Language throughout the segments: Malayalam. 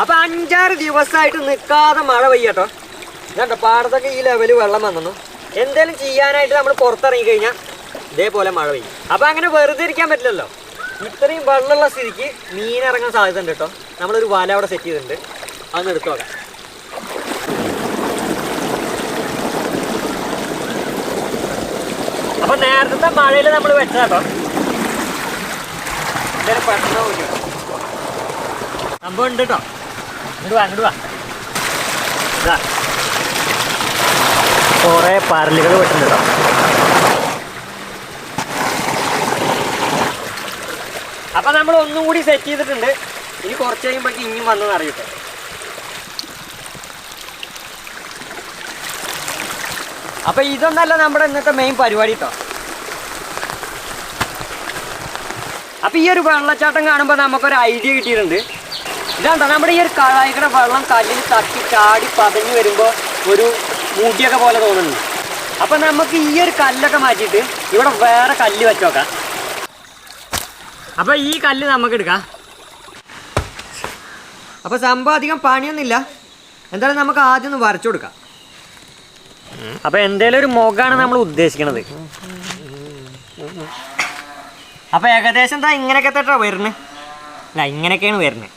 അപ്പൊ അഞ്ചാറ് ദിവസമായിട്ട് നിൽക്കാതെ മഴ പെയ്യട്ടോ. ഞാൻ പാടത്തൊക്കെ ഈ ലെവൽ വെള്ളം വന്നു. എന്തേലും ചെയ്യാനായിട്ട് നമ്മൾ പുറത്തിറങ്ങി കഴിഞ്ഞാൽ ഇതേപോലെ മഴ പെയ്യും. അപ്പൊ അങ്ങനെ വെറുതെ ഇരിക്കാൻ പറ്റില്ലല്ലോ. ഇത്രയും വെള്ളമുള്ള സ്ഥിതിക്ക് മീൻ ഇറങ്ങാൻ സാധ്യത ഉണ്ട് കേട്ടോ. നമ്മളൊരു വല അവിടെ സെറ്റ് ചെയ്തിട്ടുണ്ട്. അതൊന്ന് എടുത്തു നോക്കാം. അപ്പൊ നേരത്തെ മഴയിൽ നമ്മൾ വെച്ചാട്ടോ എന്തായാലും പെട്ടെന്ന് സംഭവം ഉണ്ട് കേട്ടോ. ഇങ്ങോട്ട് വാ ഇങ്ങോട്ട് വാ. കുറേ പാരലുകൾ നമ്മൾ ഒന്നും കൂടി സെറ്റ് ചെയ്തിട്ടുണ്ട്. ഇനി കുറച്ച് കഴിയുമ്പോഴേക്ക് ഇനിയും വന്നെന്ന് അറിയട്ടെ. അപ്പൊ ഇതൊന്നല്ല നമ്മുടെ ഇന്നത്തെ മെയിൻ പരിപാടി കേട്ടോ അപ്പൊ ഈ ഒരു വെള്ളച്ചാട്ടം കാണുമ്പോൾ നമുക്കൊരു ഐഡിയ കിട്ടിയിട്ടുണ്ട്. ഇതാണ്ടോ നമ്മുടെ ഈ ഒരു കഴായിക്കട വെള്ളം കല്ലിൽ തട്ടി ചാടി പതഞ്ഞു വരുമ്പോൾ ഒരു മൂട്ടിയൊക്കെ പോലെ തോന്നുന്നു. അപ്പൊ നമുക്ക് ഈ ഒരു കല്ലൊക്കെ മാറ്റിയിട്ട് ഇവിടെ വേറെ കല്ല് വെച്ച് നോക്കാം. അപ്പൊ ഈ കല്ല് നമുക്ക് എടുക്കാം. അപ്പൊ സംഭവം അധികം പണിയൊന്നുമില്ല. എന്തായാലും നമുക്ക് ആദ്യം ഒന്ന് വരച്ചു കൊടുക്കാം. അപ്പൊ എന്തേലും ഒരു മുഖമാണ് നമ്മൾ ഉദ്ദേശിക്കുന്നത് അപ്പൊ ഏകദേശം എന്താ ഇങ്ങനെയൊക്കെ തട്ടാ വരുന്നത്? അല്ല ഇങ്ങനെയൊക്കെയാണ് വരുന്നത്.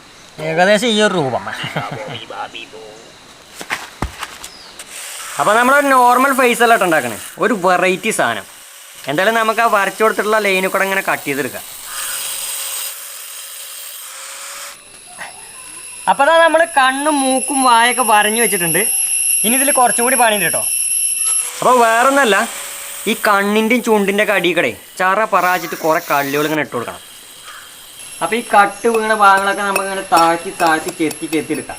ഏകദേശം ഈ ഒരു രൂപം. അപ്പൊ നമ്മളൊരു നോർമൽ ഫേസ് അല്ല ഉണ്ടാക്കണേ. ഒരു വെറൈറ്റി സാധനം. എന്തായാലും നമുക്ക് ആ വരച്ചു കൊടുത്തിട്ടുള്ള ലൈനിൽ കൂടെ ഇങ്ങനെ കട്ട് ചെയ്തെടുക്കാം. അപ്പോൾ അതാ നമ്മൾ കണ്ണും മൂക്കും വായൊക്കെ വരഞ്ഞു വെച്ചിട്ടുണ്ട്. ഇനി ഇതിൽ കുറച്ചും കൂടി പണിയുണ്ട് കേട്ടോ. അപ്പോൾ വേറൊന്നല്ല ഈ കണ്ണിന്റെയും ചുണ്ടിന്റെ ഒക്കെ അടിക്കടെ ചറ പറാച്ചിട്ട് കുറേ കള്ളികൾ ഇങ്ങനെ ഇട്ട് കൊടുക്കണം. അപ്പോൾ ഈ കട്ട് വീണ ഭാഗങ്ങളൊക്കെ നമുക്ക് ഇങ്ങനെ താഴ്ത്തി താഴ്ത്തി ചെത്തി ചെത്തി എടുക്കാം.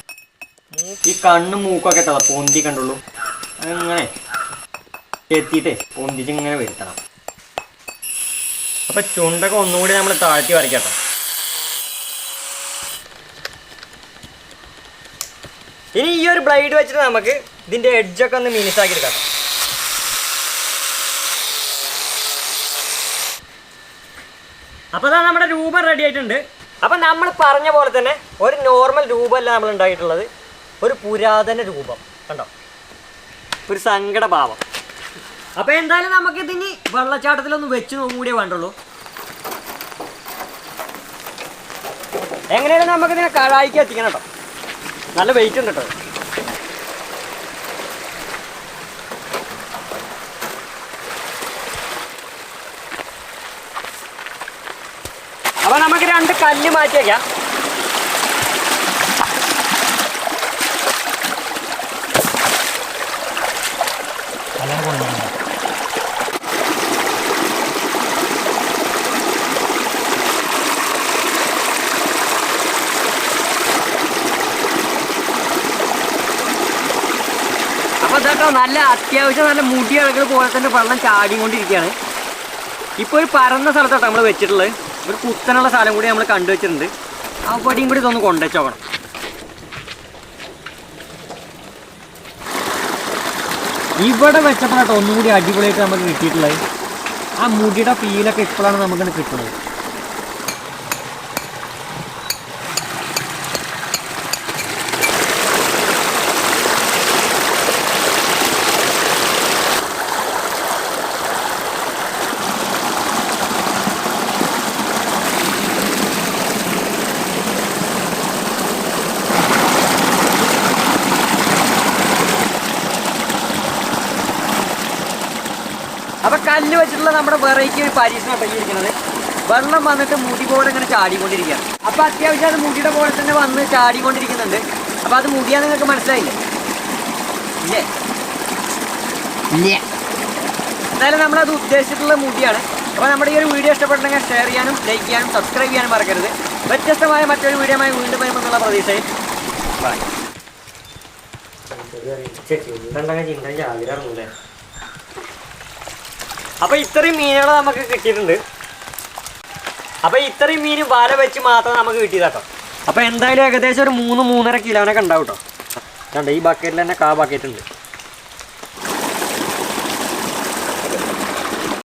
ഈ കണ്ണും മൂക്കൊക്കെ ഇട്ടതാ പൊന്തി കണ്ടുള്ളൂ. അങ്ങനെ ചെത്തിയിട്ടേ പൊന്തിച്ച് ഇങ്ങനെ വരുത്തണം. അപ്പോൾ ചുണ്ടൊക്കെ ഒന്നുകൂടി നമ്മൾ താഴ്ത്തി വരയ്ക്കട്ടോ. ഇനി ഈ ഒരു ബ്ലൈഡ് വെച്ചിട്ട് നമുക്ക് ഇതിന്റെ എഡ്ജൊക്കെ ഒന്ന് മിനിസാക്കി എടുക്കാം. അപ്പോൾ അതാ നമ്മുടെ രൂപം റെഡി ആയിട്ടുണ്ട്. അപ്പം നമ്മൾ പറഞ്ഞ പോലെ തന്നെ ഒരു നോർമൽ രൂപമല്ല നമ്മൾ ഉണ്ടായിട്ടുള്ളത്. ഒരു പുരാതന രൂപം. കണ്ടോ? ഒരു സങ്കടഭാവം. അപ്പോൾ എന്തായാലും നമുക്ക് ഇതിന് വെള്ളച്ചാട്ടത്തിലൊന്ന് വെച്ച് നോക്കും കൂടിയേ വേണ്ടുള്ളൂ. എങ്ങനെയാണ് നമുക്കിതിനെ കഴായിക്ക് എത്തിക്കണം കേട്ടോ. നല്ല വെയിറ്റ് ഉണ്ട് കേട്ടോ. അപ്പൊ നമുക്ക് രണ്ട് കല്ല് മാറ്റിയേക്കാം അപ്പൊ ഇതൊക്കെ നല്ല അത്യാവശ്യം നല്ല മുടി കിടക്കുന്ന പോലെ തന്നെ വെള്ളം ചാടിക്കൊണ്ടിരിക്കുകയാണ്. ഇപ്പോൾ ഒരു പറന്ന സ്ഥലത്താണ് നമ്മൾ വെച്ചിട്ടുള്ളത്. ഒരു കുത്തനുള്ള സ്ഥലം കൂടി നമ്മൾ കണ്ടുവച്ചിട്ടുണ്ട് ആ പടിയും കൂടി ഇതൊന്ന് കൊണ്ടുവച്ചോക്കണം ഇവിടെ വെച്ചപ്പോഴാട്ടോ ഒന്നും കൂടി അടിപൊളിയായിട്ട് നമുക്ക് കിട്ടിയിട്ടുള്ളത്. ആ മുടിയുടെ ഫീലൊക്കെ ഇപ്പോഴാണ് നമുക്കിങ്ങനെ കിട്ടുന്നത്. അപ്പൊ കല്ല് വെച്ചിട്ടുള്ള നമ്മുടെ വെറൈറ്റി ഒരു പരീക്ഷണം ഇരിക്കുന്നത് വെള്ളം വന്നിട്ട് മുടി പോലെ ഇങ്ങനെ ചാടിക്കൊണ്ടിരിക്കുകയാണ് അപ്പൊ അത്യാവശ്യം അത് മുടിയുടെ പോലെ തന്നെ വന്ന് ചാടിക്കൊണ്ടിരിക്കുന്നുണ്ട് അപ്പൊ അത് മുടിയാ നിങ്ങൾക്ക് മനസ്സിലായില്ലേ ഇല്ലേ ഇല്ലേ എന്തായാലും നമ്മളത് ഉദ്ദേശിച്ചിട്ടുള്ള മുടിയാണ് അപ്പോൾ നമ്മുടെ ഈ ഒരു വീഡിയോ ഇഷ്ടപ്പെട്ടെങ്കിൽ ഷെയർ ചെയ്യാനും ലൈക്ക് ചെയ്യാനും സബ്സ്ക്രൈബ് ചെയ്യാനും മറക്കരുത് വ്യത്യസ്തമായ മറ്റൊരു വീഡിയോയുമായി വീണ്ടും വരുമെന്നുള്ള പ്രതീക്ഷയിൽ ബൈ അപ്പൊ ഇത്രയും മീനുകൾ നമുക്ക് കിട്ടിയിട്ടുണ്ട്. അപ്പൊ ഇത്രയും മീൻ വല വെച്ച് മാത്രം നമുക്ക് കിട്ടിയതാട്ടോ. അപ്പൊ എന്തായാലും ഏകദേശം ഒരു മൂന്ന് മൂന്നര കിലോനൊക്കെ ഉണ്ടാവും കേട്ടോ കണ്ടോ ഈ ബക്കറ്റിൽ തന്നെ കാ ബക്കറ്റ് ഉണ്ട്.